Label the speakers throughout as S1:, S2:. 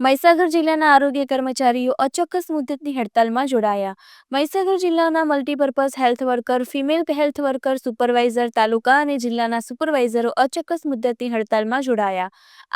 S1: મહીસાગર જિલ્લાના આરોગ્ય કર્મચારીઓ અચોક્કસ મુદ્દતની હડતાલમાં જોડાયા. મહીસાગર જિલ્લાના multipurpose health worker, female health worker, supervisor taluka અને જિલ્લાના સુપરવાઇઝરો અચોક્કસ મુદ્દતની હડતાલમાં જોડાયા.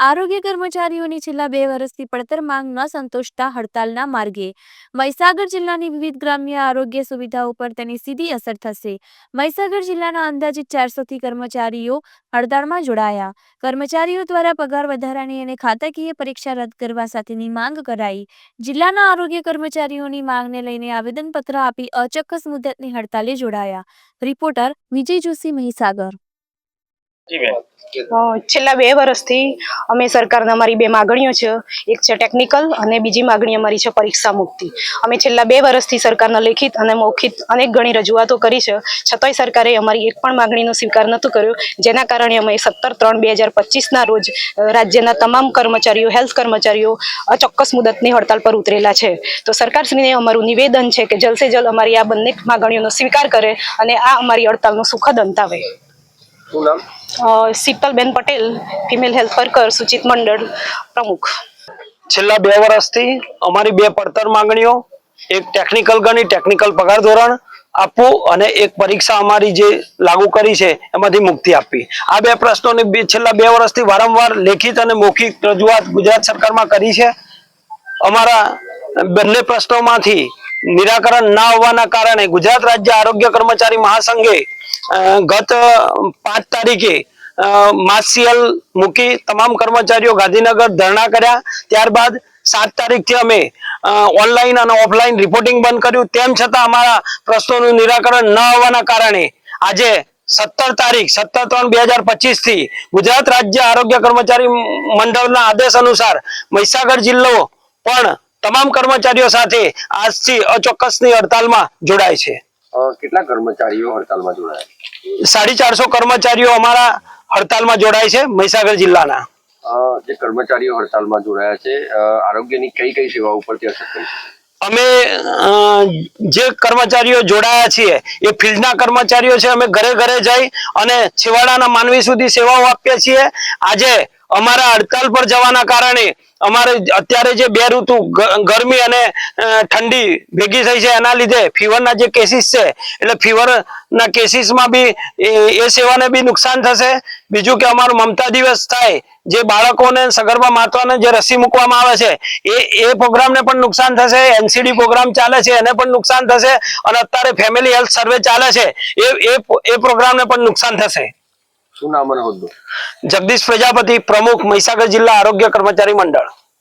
S1: આરોગ્ય કર્મચારીઓની છેલ્લા બે વર્ષથી પડતર માંગ ન સંતોષતા હડતાલના માર્ગે. મહીસાગર જિલ્લાની વિવિધ ગ્રામ્ય આરોગ્ય સુવિધાઓ પર તેની સીધી અસર થશે. મહીસાગર જિલ્લાના અંદાજિત ચારસોથી કર્મચારીઓ હડતાળમાં જોડાયા. કર્મચારીઓ દ્વારા પગાર વધારાની અને ખાતાકીય પરીક્ષા રદ કરવા સાથેની માંગ કરાઈ. જિલ્લાના આરોગ્ય કર્મચારીઓની માંગને લઈને આવેદનપત્ર આપી અચોક્કસ મુદતની હડતાલે જોડાયા. રિપોર્ટર વિજય જોશી મહીસાગર.
S2: છેલ્લા બે વર્ષથી અમે સરકારને અમારી બે માગણીઓ છે. એક છે ટેકનિકલ અને બીજી માગણી અમારી છે પરીક્ષા મુક્તિ. અમે છેલ્લા બે વર્ષથી સરકારને લેખિત અને મૌખિત અનેક ઘણી રજૂઆતો કરી છે. છતાંય સરકારે અમારી એક પણ માગણીનો સ્વીકાર નહોતો કર્યો. જેના કારણે અમે સત્તર ત્રણ બે હજાર પચીસના રોજ રાજ્યના તમામ કર્મચારીઓ હેલ્થ કર્મચારીઓ અચોક્કસ મુદતની હડતાલ પર ઉતરેલા છે. તો સરકારશ્રીને અમારું નિવેદન છે કે જલસે જલ અમારી આ બંને માગણીઓનો સ્વીકાર કરે અને આ અમારી હડતાલનો સુખદ અંત આવે.
S3: શું નામ?
S2: શીતલબેન પટેલ ફિમેલ હેલ્થ વર્કર સૂચિત મંડળ પ્રમુખ.
S3: છેલ્લા બે વર્ષથી અમારી બે પડતર માંગણીઓ એક ટેકનિકલ ગણી ટેકનિકલ પગાર ધોરણ આપવું અને એક પરીક્ષા અમારી જે લાગુ કરી છે એમાંથી મુક્તિ આપવી. આ બે પ્રશ્નોની બે- છેલ્લા બે વર્ષથી વારંવાર લેખિત અને મૌખિક રજૂઆત ગુજરાત સરકારમાં કરી છે. અમારા બંને પ્રશ્નોમાંથી નિરાકરણ ના હોવાના કારણે ગુજરાત રાજ્ય આરોગ્ય કર્મચારી મહાસંઘે ગત પાંચ તારીખે માર્શિયલ મૂકી તમામ કર્મચારીઓ ગાંધીનગર ધરણા કર્યા. ત્યારબાદ સાત તારીખથી અમે ઓનલાઈન અને ઓફલાઈન રિપોર્ટિંગ બંધ કર્યું. તેમ છતાં અમારા પ્રશ્નોનું નિરાકરણ ન હોવાના કારણે આજે સત્તર તારીખ, સત્તર ત્રણ બે હજાર પચીસથી ગુજરાત રાજ્ય આરોગ્ય કર્મચારી મંડળના આદેશ અનુસાર મહીસાગર જિલ્લો પણ તમામ કર્મચારીઓ સાથે આજથી અચોક્કસની હડતાલમાં જોડાય છે.
S4: કેટલા કર્મચારીઓ હડતાલમાં જોડાયા?
S3: સાડી ચારસો કર્મચારીઓ અમારા હડતાલમાં જોડાય છે મહીસાગર જિલ્લાના.
S4: જે કર્મચારીઓ હડતાલમાં જોડાયા છે આરોગ્યની કઈ કઈ સેવાઓ ઉપરથી અસર થઈ છે
S3: અમે જે કર્મચારીઓ જોડાયા છીએ એ ફિલ્ડના કર્મચારીઓ છે અમે ઘરે ઘરે જઈ અને છેવાડાના માનવી સુધી સેવાઓ આપીએ છીએ. આજે અમારા હડતાલ પર જવાના કારણે અમારે અત્યારે જે બે ઋતુ ગરમી અને ઠંડી ભેગી થઈ છે, એના લીધે ફીવરના જે કેસીસ છે, એટલે ફીવરના કેસીસમાં બી એ સેવાને બી નુકસાન થશે. બીજું કે અમારો મમતા દિવસ થાય, જે બાળકોને સગર્ભા માતાને જે રસી મૂકવામાં આવે છે, એ એ પ્રોગ્રામને પણ નુકસાન થશે, એનસીડી પ્રોગ્રામ ચાલે છે, એને પણ નુકસાન થશે, અને અત્યારે ફેમિલી હેલ્થ સર્વે ચાલે છે એ એ પ્રોગ્રામને પણ નુકસાન થશે. જગદીશ પ્રજાપતિ પ્રમુખ મહીસાગર જિલ્લા આરોગ્ય કર્મચારી મંડળ.